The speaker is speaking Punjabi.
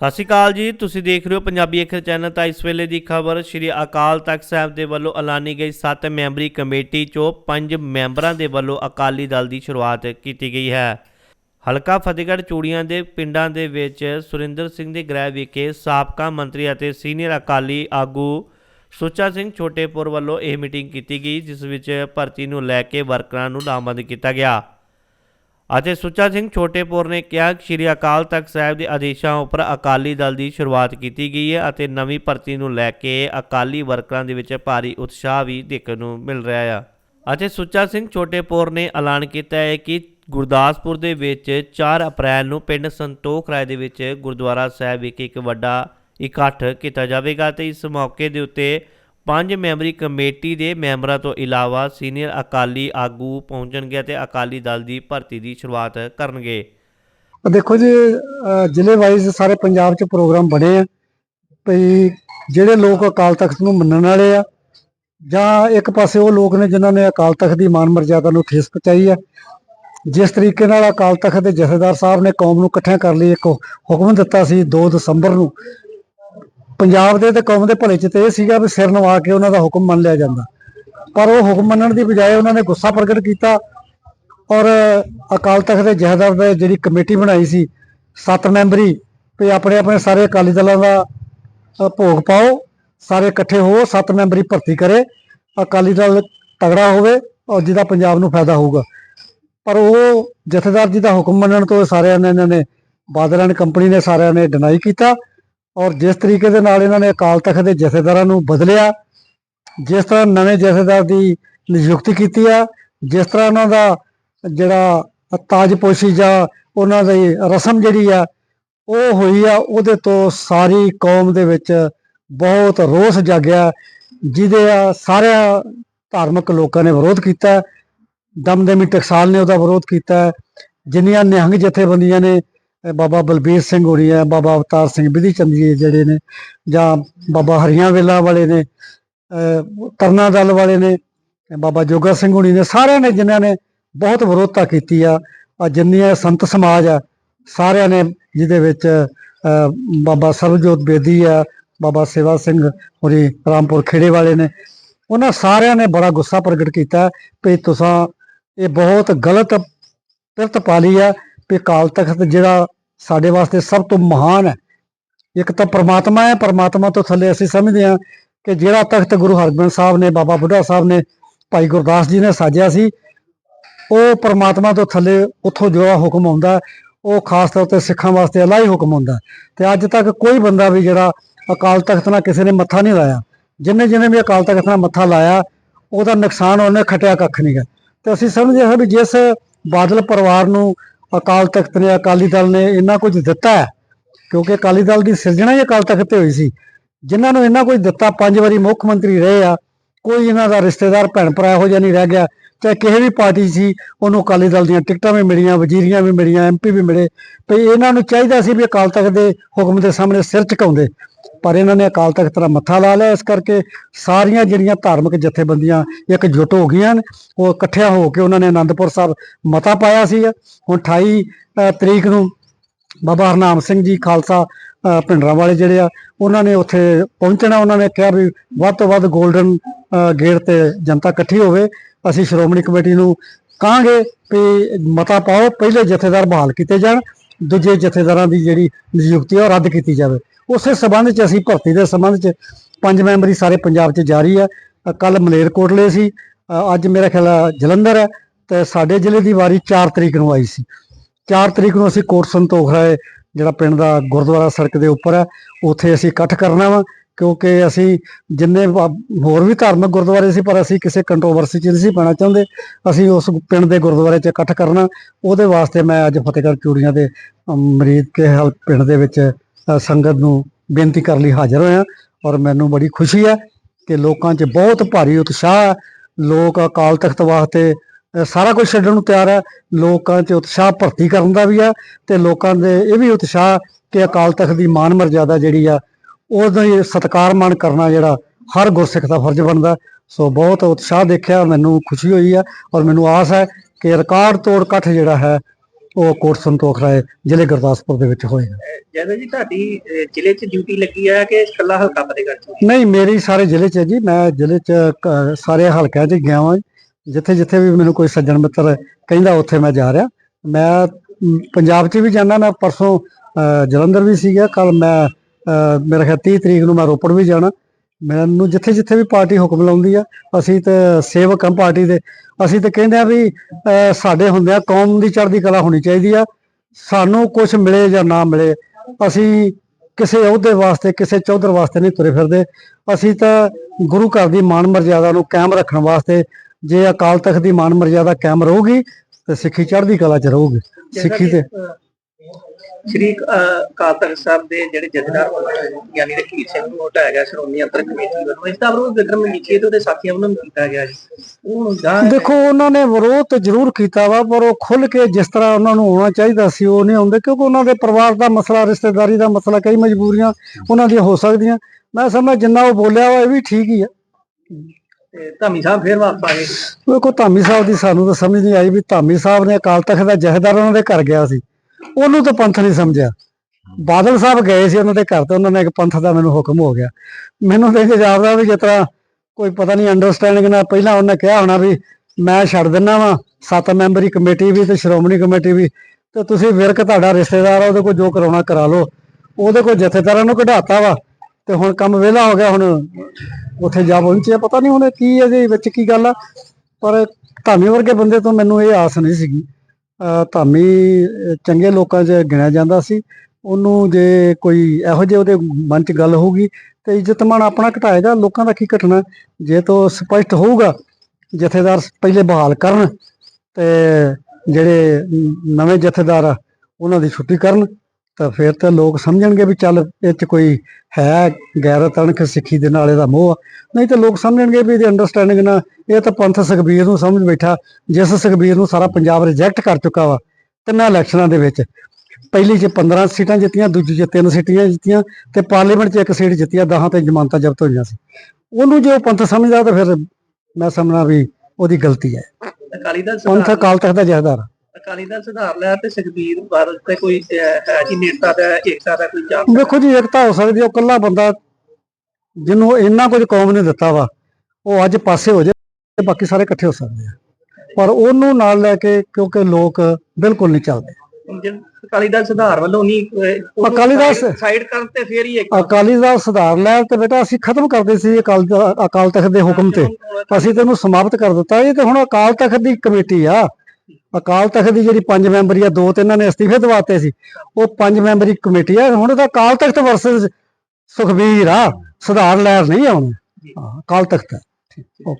ਸਤਿ ਸ਼੍ਰੀ ਅਕਾਲ ਜੀ, ਤੁਸੀਂ ਦੇਖ ਰਹੇ ਹੋ ਪੰਜਾਬੀ ਅੱਖਰ ਚੈਨਲ। ਤਾਂ ਇਸ ਵੇਲੇ ਦੀ ਖਬਰ ਸ਼੍ਰੀ ਅਕਾਲ ਤਖਤ ਸਾਹਿਬ ਦੇ ਵੱਲੋਂ ਐਲਾਨੀ ਗਈ 7 ਮੈਂਬਰੀ ਕਮੇਟੀ ਚੋਂ 5 ਮੈਂਬਰਾਂ ਦੇ ਵੱਲੋਂ ਅਕਾਲੀ ਦਲ ਦੀ ਸ਼ੁਰੂਆਤ ਕੀਤੀ ਗਈ ਹੈ। ਹਲਕਾ ਫਤਿਹਗੜ੍ਹ ਚੂੜੀਆਂ ਦੇ ਪਿੰਡਾਂ ਦੇ ਵਿੱਚ ਸੁਰਿੰਦਰ ਸਿੰਘ ਦੇ ਗ੍ਰਹਿ ਵਿਖੇ ਸਾਬਕਾ ਮੰਤਰੀ ਅਤੇ ਸੀਨੀਅਰ ਅਕਾਲੀ ਆਗੂ ਸੁੱਚਾ ਸਿੰਘ ਛੋਟੇਪੁਰ ਵੱਲੋਂ ਇਹ ਮੀਟਿੰਗ ਕੀਤੀ ਗਈ, ਜਿਸ ਵਿੱਚ ਭਰਤੀ ਨੂੰ ਲੈ ਕੇ ਵਰਕਰਾਂ ਨੂੰ ਲਾਮਬੰਦ ਕੀਤਾ ਗਿਆ। ਅਤੇ ਸੁੱਚਾ ਸਿੰਘ ਛੋਟੇਪੁਰ ਨੇ ਕਿਹਾ ਕਿ ਸ਼੍ਰੀ ਅਕਾਲ ਤਖਤ ਸਾਹਿਬ ਦੇ ਆਦੇਸ਼ਾਂ ਉੱਪਰ ਅਕਾਲੀ ਦਲ ਦੀ ਸ਼ੁਰੂਆਤ ਕੀਤੀ ਗਈ ਹੈ ਅਤੇ ਨਵੀਂ ਭਰਤੀ ਨੂੰ ਲੈ ਕੇ ਅਕਾਲੀ ਵਰਕਰਾਂ ਦੇ ਵਿੱਚ ਭਾਰੀ ਉਤਸ਼ਾਹ ਵੀ ਦੇਖਣ ਨੂੰ ਮਿਲ ਰਿਹਾ ਹੈ ਅਤੇ ਸੁੱਚਾ ਸਿੰਘ ਛੋਟੇਪੁਰ ਨੇ ਐਲਾਨ ਕੀਤਾ ਹੈ ਕਿ ਗੁਰਦਾਸਪੁਰ ਦੇ ਵਿੱਚ 4 ਅਪ੍ਰੈਲ ਨੂੰ ਪਿੰਡ ਸੰਤੋਖ ਰਾਏ ਦੇ ਵਿੱਚ ਗੁਰਦੁਆਰਾ ਸਾਹਿਬ ਵਿਖੇ ਇੱਕ ਵੱਡਾ ਇਕੱਠ ਕੀਤਾ ਜਾਵੇਗਾ ਤੇ ਇਸ ਮੌਕੇ ਦੇ ਉੱਤੇ ਪੰਜ ਮੈਂਬਰੀ ਕਮੇਟੀ ਦੇ ਮੈਂਬਰਾਂ ਤੋਂ ਇਲਾਵਾ ਸੀਨੀਅਰ ਅਕਾਲੀ ਆਗੂ ਪਹੁੰਚਣਗੇ ਤੇ ਅਕਾਲੀ ਦਲ ਦੀ ਭਰਤੀ ਦੀ ਸ਼ੁਰੂਆਤ ਕਰਨਗੇ। ਦੇਖੋ ਜੀ ਜ਼ਿਲ੍ਹੇ ਵਾਈਜ਼ ਸਾਰੇ ਪੰਜਾਬ 'ਚ ਪ੍ਰੋਗਰਾਮ ਬਣੇ ਆ। ਭਈ ਜਿਹੜੇ ਲੋਕ ਅਕਾਲ ਤਖਤ ਨੂੰ ਮੰਨਣ ਵਾਲੇ ਆ, ਜਾਂ ਇੱਕ ਪਾਸੇ ਉਹ ਲੋਕ ਨੇ ਜਿਨ੍ਹਾਂ ਨੇ ਅਕਾਲ ਤਖਤ ਦੀ ਮਾਨ ਮਰਜ਼ਾਦਾ ਨੂੰ ਠੇਸ ਪਹੁੰਚਾਈ ਆ, ਜਿਸ ਤਰੀਕੇ ਨਾਲ ਅਕਾਲ ਤਖਤ ਦੇ ਜਥੇਦਾਰ ਸਾਹਿਬ ਨੇ ਕੌਮ ਨੂੰ ਇਕੱਠਿਆਂ ਕਰ ਲਈ ਇੱਕ ਹੁਕਮ ਦਿੱਤਾ ਸੀ 2 ਦਸੰਬਰ ਨੂੰ ਪੰਜਾਬ ਦੇ ਤੇ ਕੌਮ ਦੇ ਭਲੇ 'ਚ ਤੇ ਇਹ ਸੀਗਾ ਵੀ ਸਿਰ ਨਵਾ ਕੇ ਉਹਨਾਂ ਦਾ ਹੁਕਮ ਮੰਨ ਲਿਆ ਜਾਂਦਾ। ਪਰ ਉਹ ਹੁਕਮ ਮੰਨਣ ਦੀ ਬਜਾਏ ਉਹਨਾਂ ਨੇ ਗੁੱਸਾ ਪ੍ਰਗਟ ਕੀਤਾ ਔਰ ਅਕਾਲ ਤਖਤ ਦੇ ਜਥੇਦਾਰ ਦੇ ਜਿਹੜੀ ਕਮੇਟੀ ਬਣਾਈ ਸੀ, ਸੱਤ ਮੈਂਬਰੀ, ਵੀ ਆਪਣੇ ਆਪਣੇ ਸਾਰੇ ਅਕਾਲੀ ਦਲਾਂ ਦਾ ਭੋਗ ਪਾਓ, ਸਾਰੇ ਇਕੱਠੇ ਹੋ, ਸੱਤ ਮੈਂਬਰੀ ਭਰਤੀ ਕਰੇ, ਅਕਾਲੀ ਦਲ ਤਗੜਾ ਹੋਵੇ ਔਰ ਜਿਹਦਾ ਪੰਜਾਬ ਨੂੰ ਫਾਇਦਾ ਹੋਊਗਾ। ਪਰ ਉਹ ਜਥੇਦਾਰ ਜੀ ਦਾ ਹੁਕਮ ਮੰਨਣ ਤੋਂ ਸਾਰਿਆਂ ਨੇ ਇਹਨਾਂ ਨੇ ਬਾਦਲ ਐਂਡ ਕੰਪਨੀ ਨੇ ਸਾਰਿਆਂ ਨੇ ਡਿਨਾਈ ਕੀਤਾ। ਔਰ ਜਿਸ ਤਰੀਕੇ ਦੇ ਨਾਲ ਇਹਨਾਂ ਨੇ ਅਕਾਲ ਤਖਤ ਦੇ ਜਥੇਦਾਰਾਂ ਨੂੰ ਬਦਲਿਆ, ਜਿਸ ਤਰ੍ਹਾਂ ਨਵੇਂ ਜਥੇਦਾਰ ਦੀ ਨਿਯੁਕਤੀ ਕੀਤੀ ਆ, ਜਿਸ ਤਰ੍ਹਾਂ ਉਹਨਾਂ ਦਾ ਜਿਹੜਾ ਤਾਜਪੋਸ਼ੀ ਜਾਂ ਉਹਨਾਂ ਦੀ ਰਸਮ ਜਿਹੜੀ ਆ, ਉਹ ਹੋਈ ਆ, ਉਹਦੇ ਤੋਂ ਸਾਰੀ ਕੌਮ ਦੇ ਵਿੱਚ ਬਹੁਤ ਰੋਸ ਜਾਗਿਆ, ਜਿਹਦੇ ਆ ਸਾਰਿਆਂ ਧਾਰਮਿਕ ਲੋਕਾਂ ਨੇ ਵਿਰੋਧ ਕੀਤਾ ਦਮਦਮੀ ਟਕਸਾਲ ਨੇ ਉਹਦਾ ਵਿਰੋਧ ਕੀਤਾ, ਜਿੰਨੀਆਂ ਨਿਹੰਗ ਜਥੇਬੰਦੀਆਂ ਨੇ ਬਾਬਾ ਬਲਬੀਰ ਸਿੰਘ ਹੋਰੀ ਹੈ, ਬਾਬਾ ਅਵਤਾਰ ਸਿੰਘ ਵਿਧੀ ਚੰਦ ਜੀ ਜਿਹੜੇ ਨੇ, ਜਾਂ ਬਾਬਾ ਹਰੀਆਂ ਵੇਲਾ ਵਾਲੇ ਨੇ ਤਰਨਾ ਦਲ ਵਾਲੇ ਨੇ ਬਾਬਾ ਜੋਗਾ ਸਿੰਘ ਹੋਣੀ ਨੇ, ਸਾਰਿਆਂ ਨੇ ਜਿਨ੍ਹਾਂ ਨੇ ਬਹੁਤ ਵਿਰੋਧਤਾ ਕੀਤੀ ਆ ਜਿੰਨੀਆਂ ਸੰਤ ਸਮਾਜ ਆ, ਸਾਰਿਆਂ ਨੇ ਜਿਹਦੇ ਵਿੱਚ ਬਾਬਾ ਸਰਬਜੋਤ ਬੇਦੀ ਆ, ਬਾਬਾ ਸੇਵਾ ਸਿੰਘ ਹੋਰੀ ਰਾਮਪੁਰ ਖੇੜੇ ਵਾਲੇ ਨੇ, ਉਹਨਾਂ ਸਾਰਿਆਂ ਨੇ ਬੜਾ ਗੁੱਸਾ ਪ੍ਰਗਟ ਕੀਤਾ, ਵੀ ਤੁਸੀਂ ਇਹ ਬਹੁਤ ਗਲਤ ਪਿਰਤ ਪਾਲੀ ਆ ਵੀ ਕਾਲ ਤਖਤ ਜਿਹੜਾ ਸਾਡੇ ਵਾਸਤੇ ਸਭ ਤੋਂ ਮਹਾਨ ਹੈ। ਇੱਕ ਤਾਂ ਪ੍ਰਮਾਤਮਾ ਹੈ, ਪ੍ਰਮਾਤਮਾ ਤੋਂ ਥੱਲੇ ਅਸੀਂ ਸਮਝਦੇ ਹਾਂ ਕਿ ਜਿਹੜਾ ਤਖਤ ਗੁਰੂ ਹਰਗੋਬਿੰਦ ਸਾਹਿਬ ਨੇ, ਬਾਬਾ ਬੁੱਢਾ ਸਾਹਿਬ ਨੇ, ਭਾਈ ਗੁਰਦਾਸ ਜੀ ਨੇ ਸਾਜਿਆ ਸੀ, ਉਹ ਪ੍ਰਮਾਤਮਾ ਤੋਂ ਥੱਲੇ ਉੱਥੋਂ ਜੋ ਹੁਕਮ ਆਉਂਦਾ, ਉਹ ਖਾਸ ਤੌਰ ਤੇ ਸਿੱਖਾਂ ਵਾਸਤੇ ਅਲਾਈ ਹੁਕਮ ਹੁੰਦਾ ਤੇ ਅੱਜ ਤੱਕ ਕੋਈ ਬੰਦਾ ਵੀ ਜਿਹੜਾ ਅਕਾਲ ਤਖਤ ਨਾਲ ਕਿਸੇ ਨੇ ਮੱਥਾ ਨਹੀਂ ਲਾਇਆ। ਜਿੰਨੇ ਜਿੰਨੇ ਵੀ ਅਕਾਲ ਤਖਤ ਨਾਲ ਮੱਥਾ ਲਾਇਆ, ਉਹਦਾ ਨੁਕਸਾਨ ਉਹਨੇ ਖਟਿਆ ਕੱਖ ਨਹੀਂ ਨਹੀਂਗਾ ਤੇ ਅਸੀਂ ਸਮਝਦੇ ਹਾਂ ਵੀ ਜਿਸ ਬਾਦਲ ਪਰਿਵਾਰ ਨੂੰ ਅਕਾਲ ਤਖਤ ਨੇ, ਅਕਾਲੀ ਦਲ ਨੇ ਇੰਨਾ ਕੁਝ ਦਿੱਤਾ ਹੈ, ਕਿਉਂਕਿ ਅਕਾਲੀ ਦਲ ਦੀ ਸਿਰਜਣਾ ਹੀ ਅਕਾਲ ਤਖਤ ਤੇ ਹੋਈ ਸੀ। ਜਿਨ੍ਹਾਂ ਨੂੰ ਇੰਨਾ ਕੁਝ ਦਿੱਤਾ, ਪੰਜ ਵਾਰੀ ਮੁੱਖ ਮੰਤਰੀ ਰਹੇ ਆ, ਕੋਈ ਇਹਨਾਂ ਦਾ ਰਿਸ਼ਤੇਦਾਰ ਭੈਣ ਭਰਾ ਇਹੋ ਜਿਹਾ ਨਹੀਂ ਰਹਿ ਗਿਆ, ਚਾਹੇ ਕਿਸੇ ਵੀ ਪਾਰਟੀ ਸੀ, ਉਹਨੂੰ ਅਕਾਲੀ ਦਲ ਦੀਆਂ ਟਿਕਟਾਂ ਵੀ ਮਿਲੀਆਂ, ਵਜ਼ੀਰੀਆਂ ਵੀ ਮਿਲੀਆਂ ਐਮਪੀ ਵੀ ਮਿਲੇ। ਤੇ ਇਹਨਾਂ ਨੂੰ ਚਾਹੀਦਾ ਸੀ ਵੀ ਅਕਾਲ ਤਖਤ ਦੇ ਹੁਕਮ ਦੇ ਸਾਹਮਣੇ ਸਿਰ ਝੁਕਾਉਂਦੇ। ਪਰ ਇਹਨਾਂ ਨੇ ਅਕਾਲ ਤਖਤ ਦਾ ਮੱਥਾ ਲਾ ਲਿਆ ਇਸ ਕਰਕੇ ਸਾਰੀਆਂ ਜਿਹੜੀਆਂ ਧਾਰਮਿਕ ਜਥੇਬੰਦੀਆਂ ਇਕਜੁੱਟ ਹੋ ਗਈਆਂ ਨੇ ਉਹ ਇਕੱਠਿਆਂ ਹੋ ਕੇ ਉਹਨਾਂ ਨੇ ਆਨੰਦਪੁਰ ਸਾਹਿਬ ਮਤਾ ਪਾਇਆ ਸੀ। ਹੁਣ 28 ਤਰੀਕ ਨੂੰ ਬਾਬਾ ਹਰਨਾਮ ਸਿੰਘ ਜੀ ਖਾਲਸਾ ਅ, ਭਿੰਡਰਾਂ ਵਾਲੇ ਜਿਹੜੇ ਆ ਉਹਨਾਂ ਨੇ ਉੱਥੇ ਪਹੁੰਚਣਾ ਉਹਨਾਂ ਨੇ ਕਿਹਾ ਵੀ ਵੱਧ ਤੋਂ ਵੱਧ 골ਡਨ ਗੇਟ ਤੇ ਜਨਤਾ ਇਕੱਠੀ ਹੋਵੇ। ਅਸੀਂ ਸ਼੍ਰੋਮਣੀ ਕਮੇਟੀ ਨੂੰ ਕਹਾਂਗੇ ਵੀ ਮਤਾ ਪਾਓ ਪਹਿਲੇ ਜਥੇਦਾਰ ਬਹਾਲ ਕੀਤੇ ਜਾਣ ਦੂਜੇ ਜਥੇਦਾਰਾਂ ਦੀ ਜਿਹੜੀ ਨਿਯੁਕਤੀ ਆ ਉਹ ਰੱਦ ਕੀਤੀ ਜਾਵੇ। ਉਸੇ ਸਬੰਧ 'ਚ ਅਸੀਂ ਭਰਤੀ ਦੇ ਸਬੰਧ 'ਚ ਪੰਜ ਮੈਂਬਰੀ ਸਾਰੇ ਪੰਜਾਬ 'ਚ ਜਾਰੀ ਹੈ ਕੱਲ ਮਲੇਰਕੋਟਲੇ ਸੀ। ਅੱਜ ਮੇਰਾ ਖਿਆਲ ਜਲੰਧਰ ਹੈ ਤੇ ਸਾਡੇ ਜ਼ਿਲ੍ਹੇ ਦੀ ਵਾਰੀ 4 ਤਰੀਕ ਨੂੰ ਆਈ ਸੀ। 4 ਤਰੀਕ ਨੂੰ ਅਸੀਂ ਕੋਟ ਸੰਤੋਖ ਰਾਏ ਜਿਹੜਾ ਪਿੰਡ ਦਾ ਗੁਰਦੁਆਰਾ ਸੜਕ ਦੇ ਉੱਪਰ ਹੈ ਉੱਥੇ ਅਸੀਂ ਇਕੱਠ ਕਰਨਾ ਵਾ, ਕਿਉਂਕਿ ਅਸੀਂ ਜਿੰਨੇ ਹੋਰ ਵੀ ਧਾਰਮਿਕ ਗੁਰਦੁਆਰੇ ਸੀ, ਪਰ ਅਸੀਂ ਕਿਸੇ ਕੰਟਰੋਵਰਸੀ 'ਚ ਨਹੀਂ ਸੀ ਪੈਣਾ ਚਾਹੁੰਦੇ। ਅਸੀਂ ਉਸ ਪਿੰਡ ਦੇ ਗੁਰਦੁਆਰੇ 'ਚ ਇਕੱਠ ਕਰਨਾ, ਉਹਦੇ ਵਾਸਤੇ ਮੈਂ ਅੱਜ ਫਤਿਹਗੜ੍ਹ ਚੂੜੀਆਂ ਦੇ ਮਰੀਦ ਕੇ ਹਲ ਪਿੰਡ ਦੇ ਵਿੱਚ ਸੰਗਤ ਨੂੰ ਬੇਨਤੀ ਕਰਨ ਲਈ ਹਾਜ਼ਰ ਹੋਇਆ ਔਰ ਮੈਨੂੰ ਬੜੀ ਖੁਸ਼ੀ ਹੈ ਕਿ ਲੋਕਾਂ 'ਚ ਬਹੁਤ ਭਾਰੀ ਉਤਸ਼ਾਹ ਹੈ। ਲੋਕ ਅਕਾਲ ਤਖਤ ਵਾਸਤੇ ਸਾਰਾ ਕੁਝ ਛੱਡਣ ਨੂੰ ਤਿਆਰ ਹੈ। ਲੋਕਾਂ 'ਚ ਉਤਸ਼ਾਹ ਭਰਤੀ ਕਰਨ ਦਾ ਵੀ ਹੈ ਤੇ ਲੋਕਾਂ ਦੇ ਇਹ ਵੀ ਉਤਸ਼ਾਹ ਕਿ ਅਕਾਲ ਤਖਤ ਦੀ ਮਾਨ ਮਰਜ਼ਾਦਾ ਜਿਹੜੀ ਆ, ਉਹਦਾ ਹੀ ਸਤਿਕਾਰ ਮਾਨ ਕਰਨਾ ਜਿਹੜਾ ਹਰ ਗੁਰਸਿੱਖ ਦਾ ਫਰਜ਼ ਬਣਦਾ। ਸੋ ਬਹੁਤ ਉਤਸ਼ਾਹ ਦੇਖਿਆ, ਮੈਨੂੰ ਖੁਸ਼ੀ ਹੋਈ ਹੈ ਔਰ ਮੈਨੂੰ ਆਸ ਹੈ ਕਿ ਰਿਕਾਰਡ ਤੋੜ ਇਕੱਠ ਜਿਹੜਾ ਹੈ ਉਹ ਕੋਟ ਸੰਤੋਖ ਰਾਏ ਜ਼ਿਲ੍ਹੇ ਗੁਰਦਾਸਪੁਰ ਦੇ ਵਿੱਚ ਹੋਏਗਾ ਜਦੋਂ ਜੀ ਤੁਹਾਡੀ ਅਹ, ਜ਼ਿਲ੍ਹੇ 'ਚ ਡਿਊਟੀ ਲੱਗੀ ਹੈ ਕਿ ਇਕੱਲਾ ਹਲਕਾ ਫਤਿਹਗੜ੍ਹ 'ਚ ਨਹੀਂ ਮੇਰੀ ਸਾਰੇ ਜ਼ਿਲ੍ਹੇ 'ਚ ਹੈ ਜੀ। ਮੈਂ ਜ਼ਿਲ੍ਹੇ 'ਚ ਕ- ਸਾਰੇ ਹਲਕਿਆਂ 'ਚ ਗਿਆ ਵਾਂ। ਜਿੱਥੇ ਜਿੱਥੇ ਵੀ ਮੈਨੂੰ ਕੋਈ ਸੱਜਣ ਮਿੱਤਰ ਕਹਿੰਦਾ ਉੱਥੇ ਮੈਂ ਜਾ ਰਿਹਾ। ਮੈਂ ਮ, ਪੰਜਾਬ 'ਚ ਵੀ ਜਾਂਦਾ। ਮੈਂ ਪਰਸੋਂ ਅ, ਜਲੰਧਰ ਵੀ ਸੀਗਾ। ਕੱਲ ਮੈਂ ਅ, ਮੇਰੇ ਖਿਆਲ 30 ਤਰੀਕ ਨੂੰ ਮੈਂ ਰੋਪੜ ਵੀ ਜਾਣਾ। ਮੈਨੂੰ ਜਿੱਥੇ ਜਿੱਥੇ ਵੀ ਪਾਰਟੀ ਹੁਕਮ ਲਾਉਂਦੀ ਆ ਅਸੀਂ ਤੇ ਸੇਵਕ ਹਾਂ ਪਾਰਟੀ ਦੇ ਅਸੀਂ ਤੇ ਕਹਿੰਦੇ ਆ ਵੀ ਸਾਡੇ ਹੁੰਦਿਆਂ ਕੌਮ ਦੀ ਚੜ੍ਹਦੀ ਕਲਾ ਹੋਣੀ ਚਾਹੀਦੀ ਆ ਸਾਨੂੰ ਕੁਝ ਮਿਲੇ ਜਾਂ ਨਾ ਮਿਲੇ ਅਸੀਂ ਕਿਸੇ ਅਹੁਦੇ ਵਾਸਤੇ ਕਿਸੇ ਚੌਧਰ ਵਾਸਤੇ ਨਹੀਂ ਤੁਰੇ ਫਿਰਦੇ ਅਸੀਂ ਤਾਂ ਗੁਰੂ ਘਰ ਦੀ ਮਾਨ ਮਰਜ਼ਾਦਾ ਨੂੰ ਕਾਇਮ ਰੱਖਣ ਵਾਸਤੇ ਜੇ ਅਕਾਲ ਤਖਤ ਦੀ ਮਾਨ ਮਰਜ਼ਾਦਾ ਕਾਇਮ ਰਹੂਗੀ ਤੇ ਸਿੱਖੀ ਚੜ੍ਹਦੀ ਕਲਾ 'ਚ ਰਹੂਗੀ ਸਿੱਖੀ ਤੇ ਸ਼੍ਰੀ ਅਕਾਲ ਤਖਤ ਸਾਹਿਬ ਦੇ ਜਿਹੜੇ ਜਥੇਦਾਰ ਯਾਨੀ ਰਖੀਰ ਸਿੰਘ ਨੂੰ ਹਟਾਇਆ ਗਿਆ ਸ਼੍ਰੋਮਣੀ ਅੰਤਰ ਕਮੇਟੀ ਵੱਲੋਂ। ਇਸ ਦਾ ਵਿਰੋਧ ਵਿਕਰਮ ਮਜੀਠੀਏ ਤੇ ਉਹਦੇ ਸਾਥੀਆਂ ਵੱਲੋਂ ਕੀਤਾ ਗਿਆ ਜੀ। ਦੇਖੋ ਉਹਨਾਂ ਨੇ ਵਿਰੋਧ ਤਾਂ ਜ਼ਰੂਰ ਕੀਤਾ ਵਾ ਪਰ ਉਹ ਖੁੱਲ ਕੇ ਜਿਸ ਤਰ੍ਹਾਂ ਉਹਨਾਂ ਨੂੰ ਆਉਣਾ ਚਾਹੀਦਾ ਸੀ ਉਹ ਨਹੀਂ ਆਉਂਦੇ ਕਿਉਂਕਿ ਉਹਨਾਂ ਦੇ ਪਰਿਵਾਰ ਦਾ ਮਸਲਾ ਰਿਸ਼ਤੇਦਾਰੀ ਦਾ ਮਸਲਾ ਕਈ ਮਜਬੂਰੀਆਂ ਉਹਨਾਂ ਦੀਆਂ ਹੋ ਸਕਦੀਆਂ। ਮੈਂ ਸਮਝ ਜਿੰਨਾ ਉਹ ਬੋਲਿਆ ਵਾ ਇਹ ਵੀ ਠੀਕ ਹੀ ਆ। ਧਾਮੀ ਸਾਹਿਬ ਫੇਰ ਵਾਪਸ ਆ ਗਏ ਵੇਖੋ ਧਾਮੀ ਸਾਹਿਬ ਦੀ ਸਾਨੂੰ ਤਾਂ ਸਮਝ ਨਹੀਂ ਆਈ ਵੀ ਧਾਮੀ ਸਾਹਿਬ ਨੇ ਅਕਾਲ ਤਖਤ ਦਾ ਜਹੇਦਾਰ ਉਹਨਾਂ ਦੇ ਘਰ ਗਿਆ ਸੀ। ਉਹਨੂੰ ਤਾਂ ਪੰਥ ਨਹੀਂ ਸਮਝਿਆ। ਬਾਦਲ ਸਾਹਿਬ ਗਏ ਸੀ ਉਹਨਾਂ ਦੇ ਘਰ ਤੇ, ਉਹਨਾਂ ਨੇ ਇੱਕ ਪੰਥ ਦਾ ਮੈਨੂੰ ਹੁਕਮ ਹੋ ਗਿਆ। ਮੈਨੂੰ ਤਾਂ ਜਾਪਦਾ ਵੀ ਜਿਸ ਤਰ੍ਹਾਂ ਕੋਈ ਪਤਾ ਨਹੀਂ ਅੰਡਰਸਟੈਂਡਿੰਗ ਨਾਲ ਪਹਿਲਾਂ ਉਹਨੇ ਕਿਹਾ ਹੋਣਾ ਵੀ ਮੈਂ ਛੱਡ ਦਿੰਨਾ ਵਾ, ਸੱਤ ਮੈਂਬਰੀ ਕਮੇਟੀ ਵੀ ਤੇ ਸ਼੍ਰੋਮਣੀ ਕਮੇਟੀ ਵੀ। ਤੇ ਤੁਸੀਂ ਵਿਰਕ ਤੁਹਾਡਾ ਰਿਸ਼ਤੇਦਾਰ ਆ, ਉਹਦੇ ਕੋਲ ਜੋ ਕਰਾਉਣਾ ਕਰਾ ਲਓ। ਉਹਦੇ ਕੋਲ ਜਥੇਦਾਰਾਂ ਨੂੰ ਕਢਾਤਾ ਵਾ। ਤੇ ਹੁਣ ਕੰਮ ਵਿਹਲਾ ਹੋ ਗਿਆ, ਹੁਣ ਉੱਥੇ ਜਾ ਪਹੁੰਚਿਆ। ਪਤਾ ਨਹੀਂ ਹੁਣ ਕੀ ਇਹਦੇ ਵਿੱਚ ਕੀ ਗੱਲ ਆ। ਪਰ ਧਾਮੀ ਵਰਗੇ ਬੰਦੇ ਤੋਂ ਮੈਨੂੰ ਇਹ ਆਸ ਨਹੀਂ ਸੀਗੀ। ਧਾਮੀ ਚੰਗੇ ਲੋਕਾਂ 'ਚ ਗਿਣਿਆ ਜਾਂਦਾ ਸੀ। ਉਹਨੂੰ ਜੇ ਕੋਈ ਇਹੋ ਜਿਹੇ ਉਹਦੇ ਮਨ 'ਚ ਗੱਲ ਹੋਊਗੀ ਤੇ ਇੱਜ਼ਤ ਮਾਣ ਆਪਣਾ ਘਟਾਏਗਾ, ਲੋਕਾਂ ਦਾ ਕੀ ਘਟਣਾ? ਜੇ ਤੋਂ ਸਪਸ਼ਟ ਹੋਊਗਾ, ਜਥੇਦਾਰ ਪਹਿਲੇ ਬਹਾਲ ਕਰਨ ਤੇ ਜਿਹੜੇ ਨਵੇਂ ਜਥੇਦਾਰ ਆ, ਉਹਨਾਂ ਦੀ ਛੁੱਟੀ ਕਰਨ। ਤਾਂ ਫਿਰ ਤਾਂ ਲੋਕ ਸਮਝਣਗੇ ਵੀ ਚੱਲ ਇਹ 'ਚ ਕੋਈ ਹੈ ਗੈਰਤ ਅਣਖ ਸਿੱਖੀ ਦੇ ਨਾਲ ਇਹਦਾ ਮੋਹ ਆ। ਨਹੀਂ ਤਾਂ ਲੋਕ ਸਮਝਣਗੇ ਵੀ ਇਹਦੀ ਅੰਡਰਸਟੈਂਡਿੰਗ ਨਾਲ ਇਹ ਤਾਂ ਪੰਥ ਸੁਖਬੀਰ ਨੂੰ ਸਮਝ ਬੈਠਾ ਜਿਸ ਸੁਖਬੀਰ ਨੂੰ ਸਾਰਾ ਪੰਜਾਬ ਰਿਜੈਕਟ ਕਰ ਚੁੱਕਾ ਵਾ ਤਿੰਨਾਂ ਇਲੈਕਸ਼ਨਾਂ ਦੇ ਵਿੱਚ। ਪਹਿਲੀ 'ਚ 15 ਸੀਟਾਂ ਜਿੱਤੀਆਂ ਦੂਜੀ 'ਚ ਤਿੰਨ ਸੀਟਾਂ ਜਿੱਤੀਆਂ ਤੇ ਪਾਰਲੀਮੈਂਟ 'ਚ ਇੱਕ ਸੀਟ ਜਿੱਤੀਆਂ ਦਹਾਂ ਤੇ ਜ਼ਮਾਨਤਾਂ ਜ਼ਬਤ ਹੋਈਆਂ ਸੀ। ਉਹਨੂੰ ਜੇ ਉਹ ਪੰਥ ਸਮਝਦਾ ਤਾਂ ਫਿਰ ਮੈਂ ਸਮਝਣਾ ਵੀ ਉਹਦੀ ਗਲਤੀ ਹੈ। ਅਕਾਲੀ ਦਲ ਪੰਥ ਅਕਾਲ ਤਖਤ ਦਾ ਜਹਦਾਰ ਅਕਾਲੀ ਦਲ ਸੁਧਾਰ ਲਿਆ ਤੇ ਸੁਖਬੀਰ ਬਾਦਲ ਤੇ ਕੋਈ ਹੈ ਜੀ ਨੇਤਾ ਦਾ ਏਕਤਾ ਦਾ ਕੋਈ ਚਾਪ ਵੇਖੋ ਜੀ ਇਕਤਾ ਹੋ ਸਕਦੀ ਉਹ ਇਕੱਲਾ ਬੰਦਾ ਜਿਹਨੂੰ ਇੰਨਾ ਕੁਝ ਕੌਮ ਨੇ ਦਿੱਤਾ ਵਾ ਉਹ ਅੱਜ ਪਾਸੇ ਹੋ ਤੇ ਬਾਕੀ ਸਾਰੇ ਇਕੱਠੇ ਹੋ ਸਕਦੇ ਆ। ਪਰ ਉਹਨੂੰ ਨਾਲ ਲੈ ਕੇ ਕਿਉਂਕਿ ਲੋਕ ਬਿਲਕੁਲ ਨਹੀਂ ਚੱਲਦੇ। ਜੇ ਅਕਾਲੀ ਦਲ ਸੁਧਾਰ ਵੱਲੋਂ ਨਹੀਂ ਅਕਾਲੀ ਦਲ ਸਾਈਡ ਕਰਨ ਤੇ ਫੇਰ ਹੀ ਇੱਕ ਅਕਾਲੀ ਦਲ ਸੁਧਾਰ ਲੈ ਤੇ ਬੇਟਾ ਅਸੀਂ ਖਤਮ ਕਰਦੇ ਸੀ ਅਕਾਲ ਅਕਾਲ ਤਖਤ ਦੇ ਹੁਕਮ ਤੇ। ਅਸੀਂ ਤੈਨੂੰ ਸਮਾਪਤ ਕਰ ਦਿੱਤਾ। ਇਹ ਤੇ ਹੁਣ ਅਕਾਲ ਤਖਤ ਦੀ ਕਮੇਟੀ ਆ। ਅਕਾਲ ਤਖਤ ਦੀ ਜਿਹੜੀ ਪੰਜ ਮੈਂਬਰੀ ਆ ਦੋ ਤੇ ਇਹਨਾਂ ਨੇ ਅਸਤੀਫੇ ਦਵਾਤੇ ਸੀ ਉਹ ਪੰਜ ਮੈਂਬਰੀ ਕਮੇਟੀ ਆ। ਹੁਣ ਤਾਂ ਅਕਾਲ ਤਖਤ ਵਰਸਸ ਸੁਖਬੀਰ ਆ ਸੁਧਾਰ ਲਹਿਰ ਨਹੀਂ ਆਉਣੀ। ਹਾਂ, ਅਕਾਲ ਤਖਤ ਹੈ। ਉਹ